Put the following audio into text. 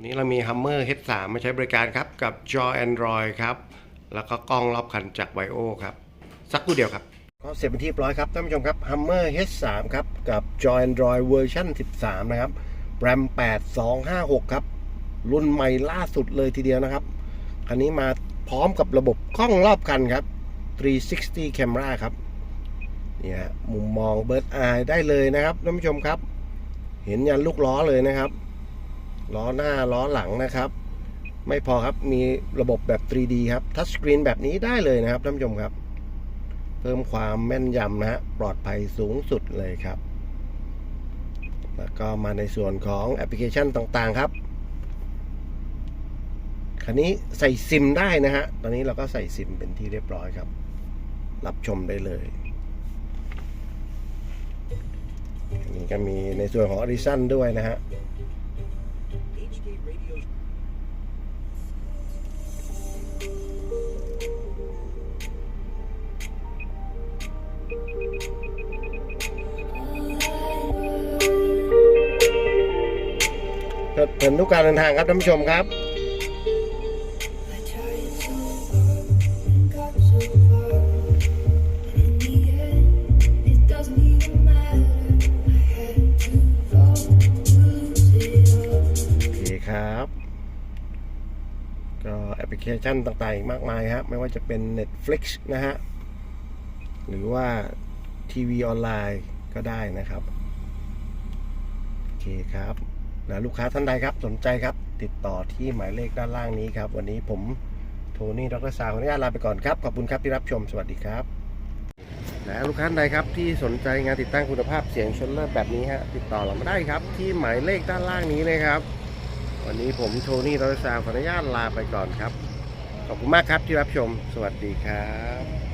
วันนี้เรามี Hummer H3 มาใช้บริการครับ กับจอ Android ครับ แล้วก็กล้องรอบคันจาก Vio ครับ สักครู่เดียวครับ ก็เสร็จเป็นที่เรียบร้อยครับท่านผู้ชมครับ Hummer H3 ครับ กับจอ Android เวอร์ชัน13 นะครับ RAM 8256 ครับ รุ่นใหม่ล่าสุดเลยทีเดียวนะครับ คันนี้มาพร้อมกับระบบกล้องรอบคันครับ 360 camera ครับเนี่ยมุมมอง Bird Eye ได้เลยนะครับท่านผู้ชมครับ เห็นยันลูกล้อเลยนะครับ ล้อหน้าล้อหลังนะครับ ไม่พอครับมีระบบแบบ 3D ครับทัชสกรีนแบบนี้ได้เลยนะครับท่านผู้ชมครับ เพิ่มความแม่นยำนะฮะปลอดภัยสูงสุดเลยครับ แล้วก็มาในส่วนของแอปพลิเคชันต่างๆครับคันนี้ใส่ซิมได้นะฮะ ตอนนี้เราก็ใส่ซิมเป็นที่เรียบร้อยครับ รับชมได้เลยอันนี้ก็มีในส่วนของอ d ดิชันด้วยนะฮะ เพลิดเพลินทุกการเดินทางครับท่านผู้ชมครับ ก็แอปพลิเคชันต่างๆอีกมากมายครับไม่ว่าจะเป็น Netflix นะฮะ หรือว่าทีวีออนไลน์ก็ได้นะครับ โอเคครับนะลูกค้าท่านใดครับสนใจครับ ติดต่อที่หมายเลขด้านล่างนี้ครับ วันนี้ผมโทนี่ดรซาวขออนุญาตลาไปก่อนครับ ขอบคุณครับที่รับชมสวัสดีครับและลูกค้าท่านใดครับที่สนใจงานติดตั้งคุณภาพเสียงชนเลอร์แบบนี้ฮะติดต่อเรามาได้ครับ ที่หมายเลขด้านล่างนี้เลยครับ วันนี้ผมโทนี่ดรซาวขออนุญาตลาไปก่อนครับ ขอบคุณมากครับที่รับชม สวัสดีครับ